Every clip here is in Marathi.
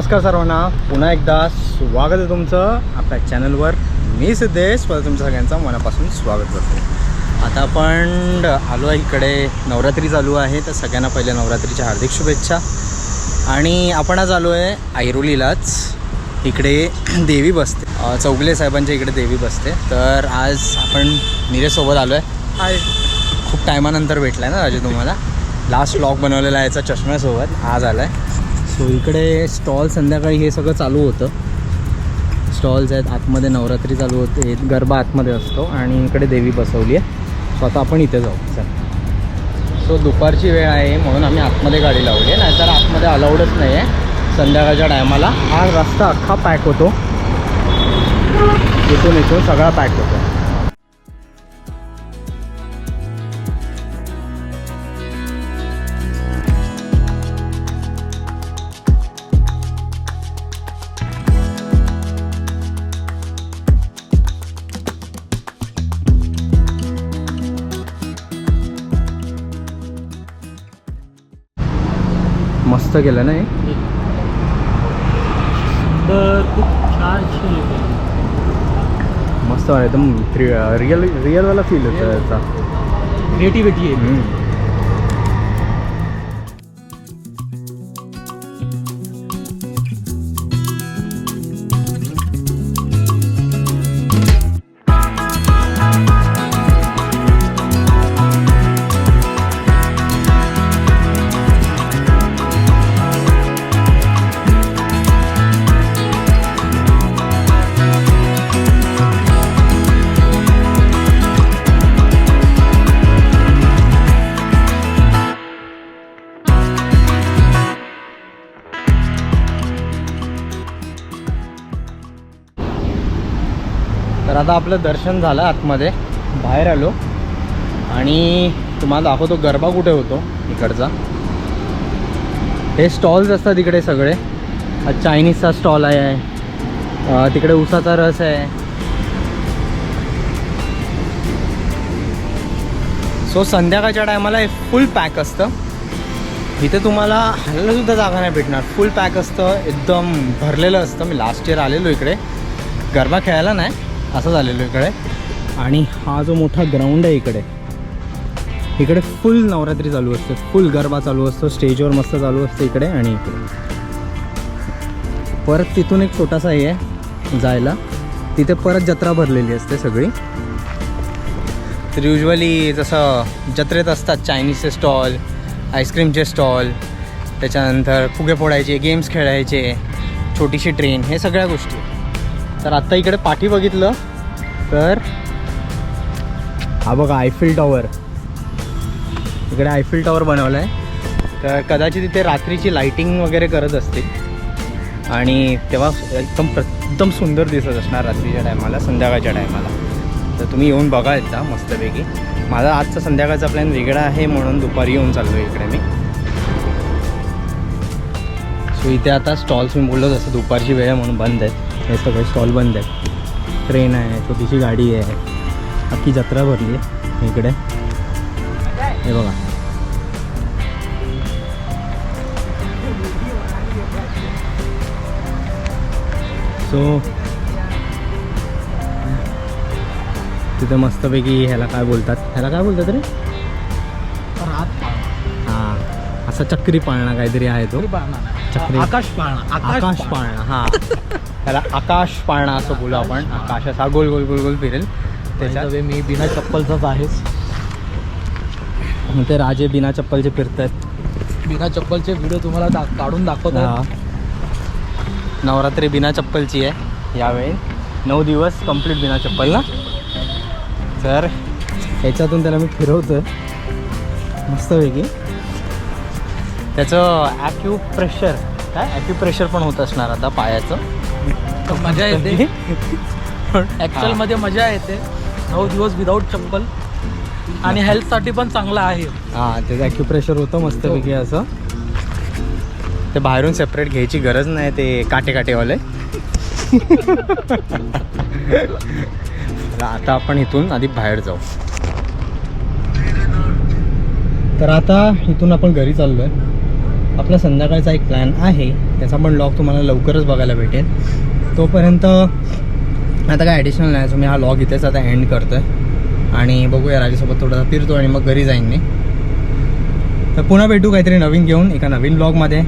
नमस्कार सर्वांना. पुन्हा एकदा स्वागत आहे तुमचं आपल्या चॅनलवर. मी सिद्धेश परत तुमचं सगळ्यांचं मनापासून स्वागत करतो. आता आपण आलो आहे इकडे. नवरात्री चालू आहे तर सगळ्यांना पहिले नवरात्रीच्या हार्दिक शुभेच्छा. आणि आपण आज आलो आहे ऐरोलीलाच. इकडे देवी बसते. चौगले साहेबांच्या इकडे देवी बसते. तर आज आपण नीरेसोबत आलो आहे. हाय खूप टायमानंतर भेटला आहे ना राजू तुम्हाला. लास्ट ब्लॉग बनवलेला आहे याचा चष्म्यासोबत. आज आला आहे सो इकडे स्टॉल संध्याकाळी हे सगळं चालू होतं. स्टॉल्स आहेत आतमध्ये नवरात्री चालू होते गरबा आतमध्ये असतो आणि इकडे देवी बसवली आहे. सो आता आपण इथे जाऊ. सर सो दुपारची वेळ आहे म्हणून आम्ही आतमध्ये गाडी लावली आहे. नाहीतर आतमध्ये अलाउडच नाही आहे. संध्याकाळच्या टायमाला हा रस्ता अख्खा पॅक होतो. इथून इथून सगळा पॅक होतो. मस्त केलं ना हे तर खूप छान मस्त आहे एकदम रिअल रिअलवाला फील होतं याचा क्रिएटिव्हिटी आहे. आता आपलं दर्शन झालं आतमध्ये. बाहेर आलो. आणि तुम्हाला दाखवतो गरबा कुठे होतो? इकडचा. हे स्टॉल्स असतात इकडे सगळे. चायनीजचा स्टॉल आहे. तिकडे उसाचा रस आहे. सो संध्याकाळच्या टायमाला हे फुल पॅक असतं. इथे तुम्हाला हल्ला सुद्धा जागा नाही भेटणार. फुल पॅक असतं. एकदम भरलेलं असतं. मी लास्ट इयर आलेलो इकडे. गरबा खेळायला नाही. असं झालेलो इकडे. आणि हा जो मोठा ग्राउंड आहे इकडे इकडे फुल नवरात्री चालू असते. फुल गरबा चालू असतो स्टेजवर मस्त चालू असतं इकडे आणि इकडे. परत तिथून एक छोटासा हे आहे जायला. तिथे परत जत्रा भरलेली असते सगळी. तर युजली जसं जत्रेत असतात चायनीजचे स्टॉल आईस्क्रीमचे स्टॉल त्याच्यानंतर फुगे फोडायचे गेम्स खेळायचे छोटीशी ट्रेन हे सगळ्या गोष्टी. तर आत्ता इकडे पाठी बघितलं तर हा बघा आयफिल टॉवर इकडे आयफिल टॉवर बनवला आहे तर कदाचित इथे रात्रीची लाईटिंग वगैरे करत असते आणि तेव्हा एकदम एकदम सुंदर दिसत असणार रात्रीच्या टायमाला संध्याकाळच्या टायमाला तर तुम्ही येऊन बघा एकदा मस्तपैकी. माझा आजचा संध्याकाळचा प्लॅन वेगळा आहे म्हणून दुपारी येऊन चाललो आहे इकडे मी. सो इथे आता स्टॉल्स मी बोललो जसं दुपारची वेळ आहे म्हणून बंद आहेत. हे सगळे स्टॉल बंद आहेत. ट्रेन आहे छोटीशी गाडी आहे. अख्खी जत्रा भरली आहे. इकडे. हे बघा. सो तिथे मस्तपैकी ह्याला काय बोलतात? ह्याला काय बोलतात रे? असा चक्री पाळणा काहीतरी आहे तो. चक्री. आकाश पाळणा आकाश पाळणा. हा. त्याला आकाश पाळणा असं बोलू आपण. आकाश असा गोल गोल गोल गोल फिरेल. त्याच्यात मी बिना चप्पलचाच आहेच. मग ते राजे बिना चप्पलचे फिरतात बिना चप्पलचे व्हिडिओ तुम्हाला दा काढून दाखवतात हा. नवरात्री बिना चप्पलची आहे यावेळी. नऊ दिवस कंप्लीट बिना चप्पल ना? तर ह्याच्यातून त्याला मी फिरवतो मस्तपैकी. त्याचं ॲक्यू प्रेशर काय? ॲक्यू प्रेशर पण होत असणार आता पायाचं. मजा येते. ऍक्च्युअलमध्ये मजा येते. नऊ दिवस विदाऊट चप्पल. आणि हेल्थसाठी पण चांगला आहे. हां त्याचं ॲक्यू प्रेशर होतं मस्तपैकी असं. ते बाहेरून सेपरेट घ्यायची गरज नाही ते काटे काटेवाले आता आपण इथून आधी बाहेर जाऊ. तर आता इथून आपण घरी चाललो आहे आपला संध्याकाळचा एक प्लॅन आहे. त्याचा पण लॉग तुम्हाला लवकरच बघायला भेटेल. तोपर्यंत आता काय ॲडिशनल नाही सो मी हा लॉग इथेच आता एंड करतो आहे आणि बघूया राजेसोबत थोडासा फिरतो आणि मग घरी जाईन मी. तर पुन्हा भेटू काहीतरी नवीन घेऊन एका नवीन ब्लॉगमध्ये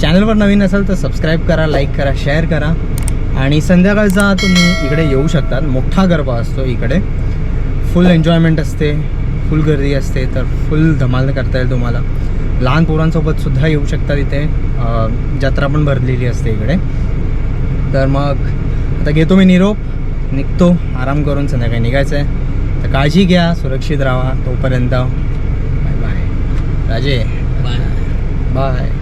चॅनलवर नवीन असेल तर सबस्क्राईब करा लाईक करा शेअर करा. आणि संध्याकाळचा तुम्ही इकडे येऊ शकतात. मोठा गरबा असतो इकडे. फुल एन्जॉयमेंट असते. फुल गर्दी असते. तर फुल धमाल करता येईल तुम्हाला. लहान पोरांसोबत सुद्धा येऊ शकतात इथे. जत्रा पण भरलेली असते इकडे. तर मग आता घेतो मी निरोप. निघतो. आराम करून संध्याकाळी निघायचं आहे तर काळजी घ्या सुरक्षित राहा तोपर्यंत. Bye bye. Raje. Bye. Bye.